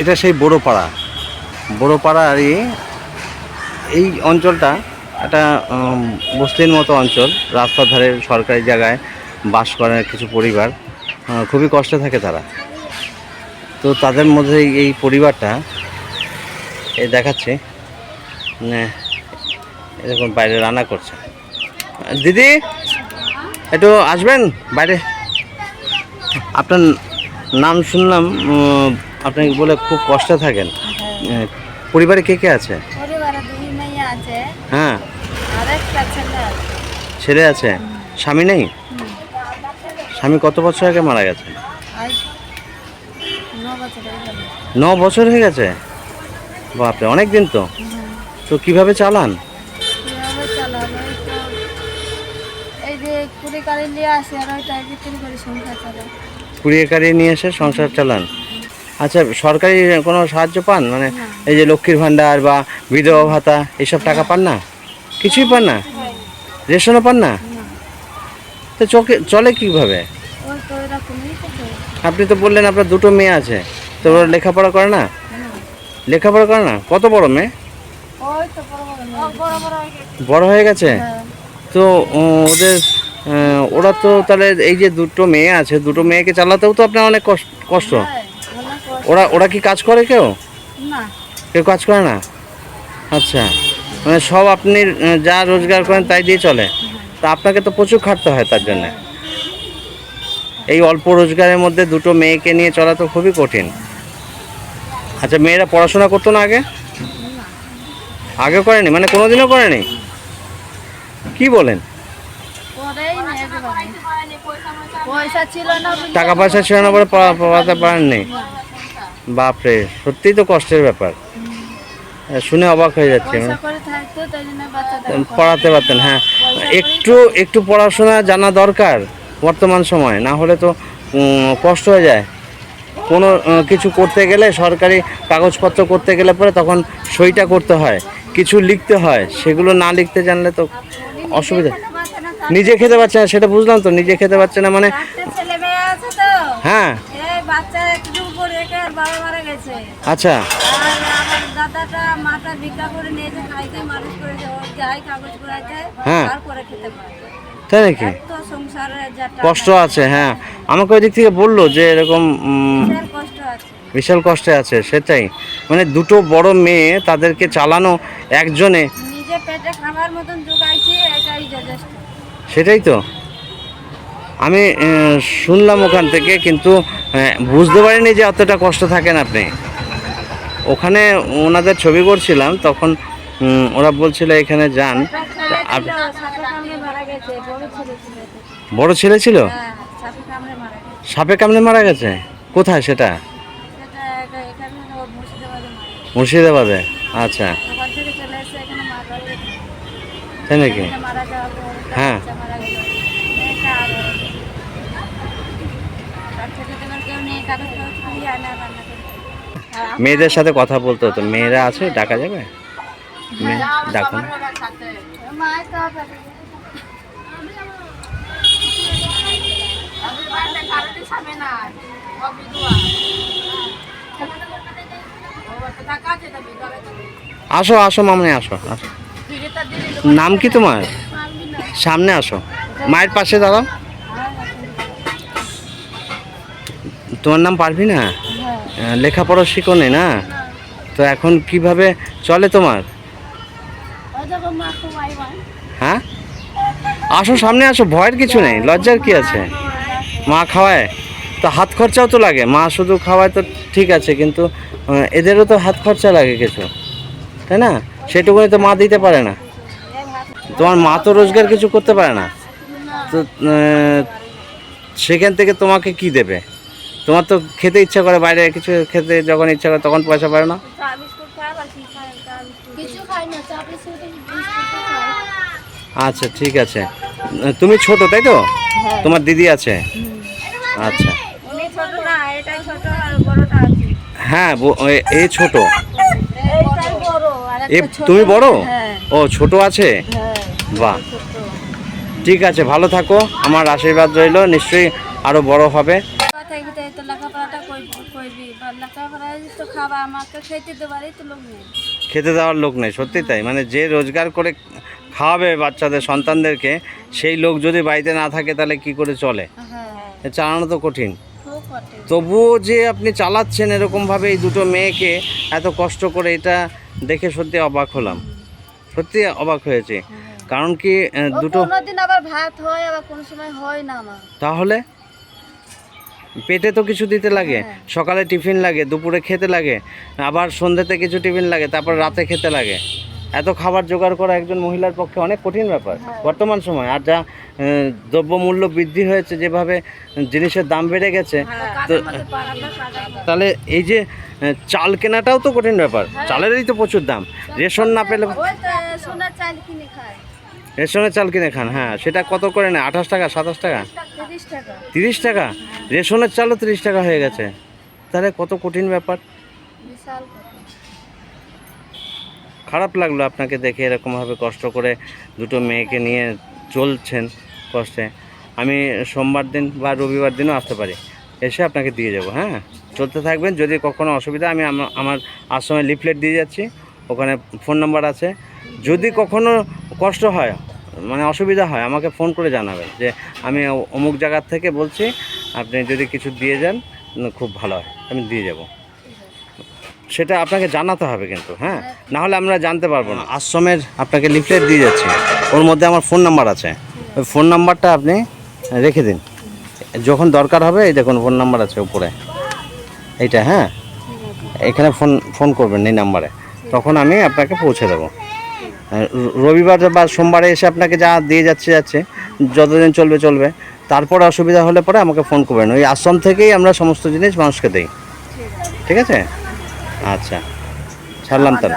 এটা সেই বড়োপাড়া। বড়োপাড়ারই এই অঞ্চলটা একটা বস্তির মতো অঞ্চল। রাস্তার ধারে সরকারি জায়গায় বাস করে কিছু পরিবার। খুবই কষ্টে থাকে তারা। তো তাদের মধ্যে এই- পরিবারটা এই দেখাচ্ছে মানে এরকম বাইরে রান্না করছে। দিদি, একটু আসবেন বাইরে? আপনার নাম শুনলাম উম, আপনি বলে খুব কষ্টে থাকেন। পরিবারে কে কে আছে? হ্যাঁ। ছেলে আছে। স্বামী নেই? স্বামী কত বছর আগে মারা গেছে? ন বছর হয়ে গেছে? বাপরে অনেক দিন তো তো কীভাবে চালান? এই যে কুড়ি কারি নিয়ে আসে আর ওইটা বিক্রি করে সংসার কুড়িয়ে কাড়িয়ে নিয়ে এসে সংসার চালান। আচ্ছা সরকারি কোনো সাহায্য পান? মানে এই যে লক্ষ্মীর ভাণ্ডার বা বিধবা ভাতা এসব টাকা পান না? কিছুই পান না? রেশনও পান না? তো চোখে চলে কীভাবে। আপনি তো বললেন আপনার দুটো মেয়ে আছে। তো ওরা লেখাপড়া করে না? লেখাপড়া করে না? কত বড় মেয়ে? বড় হয়ে গেছে। হয়ে হ্যাঁ। তো ওদের ওরা তো তাহলে এই যে দুটো মেয়ে আছে দুটো মেয়েকে চালাতেও তো আপনার অনেক কষ্ট কষ্ট। হ্যাঁ, কষ্ট। ওরা ওরা কি কাজ করে কেউ? কেউ কাজ করে না? আচ্ছা। মানে সব আপনি যা রোজগার করেন তাই দিয়ে চলে। তা আপনাকে তো প্রচুর খাটতে হয় তার জন্য। এই অল্প রোজগারের মধ্যে দুটো মেয়েকে নিয়ে চলা তো খুবই কঠিন। আচ্ছা মেয়েরা পড়াশোনা করতো না আগে? আগে করেনি? মানে কোনোদিনও করেনি? কি বলেন করেই না একেবারে। পয়সা ছিল না বলে- টাকা পয়সা ছিল না বলে পড়া- পড়াতে পারেননি। বাপরে সত্যিই তো কষ্টের ব্যাপার। শুনে অবাক হয়ে যাচ্ছে পড়াতে পারতেন হ্যাঁ। একটু একটু পড়াশোনা জানা দরকার বর্তমান সময়। না হলে তো কষ্ট হয়ে যায়। কোনো কিছু করতে গেলে সরকারি কাগজপত্র করতে গেলে পরে তখন সইটা করতে হয়। কিছু লিখতে হয় সেগুলো না লিখতে জানলে তো অসুবিধা। নিজে খেতে পারছে না সেটা বুঝলাম তো নিজে খেতে পারছে না মানে হ্যাঁ। আচ্ছা। হ্যাঁ। তাই নাকি? কষ্ট আছে হ্যাঁ। আমাকে ওই দিক থেকে বলল যে এরকম বিশাল কষ্ট আছে সেটাই। মানে দুটো বড় মেয়ে তাদেরকে চালানো একজনে নিজে পেটে খাবার মতন জোগাইছি এটাই যথেষ্ট। সেটাই তো। আমি শুনলাম ওখান থেকে কিন্তু বুঝতে পারিনি যে অতটা কষ্ট থাকেন আপনি। ওখানে ওনাদের ছবি করছিলাম, তখন ওরা বলছিল এখানে যান। বড় ছেলে ছিল? সাপে কামড়ে মারা গেছে? কোথায় সেটা? মুর্শিদাবাদে। আচ্ছা। তাই নাকি? হ্যাঁ। মেয়েদের সাথে কথা বলতে হতো। মেয়েরা আছে? ডাকা যাবে? তো হবে। আসো আসো মামনি আসো আসো। নাম কি তোমার? সামনে আসো। মায়ের পাশে দাঁড়াও। তোমার নাম পারবি না হ্যাঁ। লেখাপড়া শিখোনি না তো এখন কীভাবে চলে তোমার? হ্যাঁ? আসো সামনে আসো ভয়ের কিছু নেই লজ্জার কি আছে? মা খাওয়ায় তো হাত খরচাও তো লাগে মা শুধু খাওয়ায় তো ঠিক আছে কিন্তু এদেরও তো হাত খরচা লাগে কিছু তাই না? সেটুকুনি তো মা দিতে পারে না। তোমার মা তো রোজগার কিছু করতে পারে না। তো সেখান থেকে তোমাকে কি দেবে? তোমার তো খেতে ইচ্ছা করে বাইরে কিছু খেতে যখন ইচ্ছা করে তখন পয়সা পায় না। আচ্ছা ঠিক আছে। তুমি ছোট তাই তো? তোমার দিদি আছে? আচ্ছা। হ্যাঁ এ- ছোট। তুমি বড়? হ্যাঁ। ও ছোট আছে? হ্যাঁ। বাহ। ঠিক আছে ভালো থাকো আমার আশীর্বাদ রইল নিশ্চয়ই আরও বড় হবে। খেতে দেওয়ার লোক নেই সত্যি তাই? মানে যে রোজগার করে খাওয়াবে বাচ্চাদের সন্তানদেরকে সেই লোক যদি বাড়িতে না থাকে তাহলে কি করে চলে? হ্যাঁ। চালানো তো কঠিন। কঠিন। তবুও যে আপনি চালাচ্ছেন এরকমভাবে এই দুটো মেয়েকে এত কষ্ট করে এটা দেখে সত্যি অবাক হলাম। সত্যি অবাক হয়েছে। কারণ কি দুটো কোনোদিন আবার ভাত হয় আবার কোনো সময় হয় না আমার। তাহলে? পেটে তো কিছু দিতে লাগে হ্যাঁ। সকালে টিফিন লাগে দুপুরে খেতে লাগে আবার সন্ধ্যেতে কিছু টিফিন লাগে তারপর রাতে খেতে লাগে। এত খাবার জোগাড় করা একজন মহিলার পক্ষে অনেক কঠিন ব্যাপার হ্যাঁ। বর্তমান সময়। আর যা দ্রব্যমূল্য বৃদ্ধি হয়েছে যেভাবে জিনিসের দাম বেড়ে গেছে তো তাহলে এই যে চাল কেনাটাও তো কঠিন ব্যাপার চালেরই তো প্রচুর দাম রেশন না পেলে রেশনের চাল কিনে খান হ্যাঁ সেটা কত করে নেয়? আঠাশ টাকা সাতাশ টাকা? তিরিশ টাকা। রেশনের চালও তিরিশ টাকা হয়ে গেছে। তাহলে কত কঠিন ব্যাপার? খারাপ লাগল আপনাকে দেখে এরকমভাবে কষ্ট করে দুটো মেয়েকে নিয়ে চলছেন কষ্টে। আমি সোমবার দিন বা রবিবার দিনও আসতে পারি। এসে আপনাকে দিয়ে যাব হ্যাঁ? চলতে থাকবেন যদি কখনো অসুবিধা আমি আমা- আমার আশ্রমে লিফলেট দিয়ে যাচ্ছি। ওখানে ফোন নাম্বার আছে। যদি কখনো কষ্ট হয় মানে অসুবিধা হয়, আমাকে ফোন করে জানাবেন যে আমি অমুক জায়গার থেকে বলছি, আপনি যদি কিছু দিয়ে যান খুব ভালো হয়, আমি দিয়ে যাব। সেটা আপনাকে জানাতে হবে কিন্তু হ্যাঁ? না হলে আমরা জানতে পারব না। আশ্রমের আপনাকে লিফলেট দিয়ে যাচ্ছি, ওর মধ্যে আমার ফোন নাম্বার আছে। ওই ফোন নাম্বারটা আপনি রেখে দিন। যখন দরকার হবে, এই দেখুন ফোন নাম্বার আছে উপরে। এইটা হ্যাঁ? এখানে ফোন ফোন করবেন এই নাম্বারে তখন আমি আপনাকে পৌঁছে দেবো। রবিবার বা সোমবারে এসে আপনাকে যা দিয়ে যাচ্ছে যাচ্ছে যতদিন চলবে চলবে। তারপরে অসুবিধা হলে পরে আমাকে ফোন করবেন। ওই আশ্রম থেকেই আমরা সমস্ত জিনিস মানুষকে দিই। ঠিক আছে। আচ্ছা। ছাড়লাম তাহলে।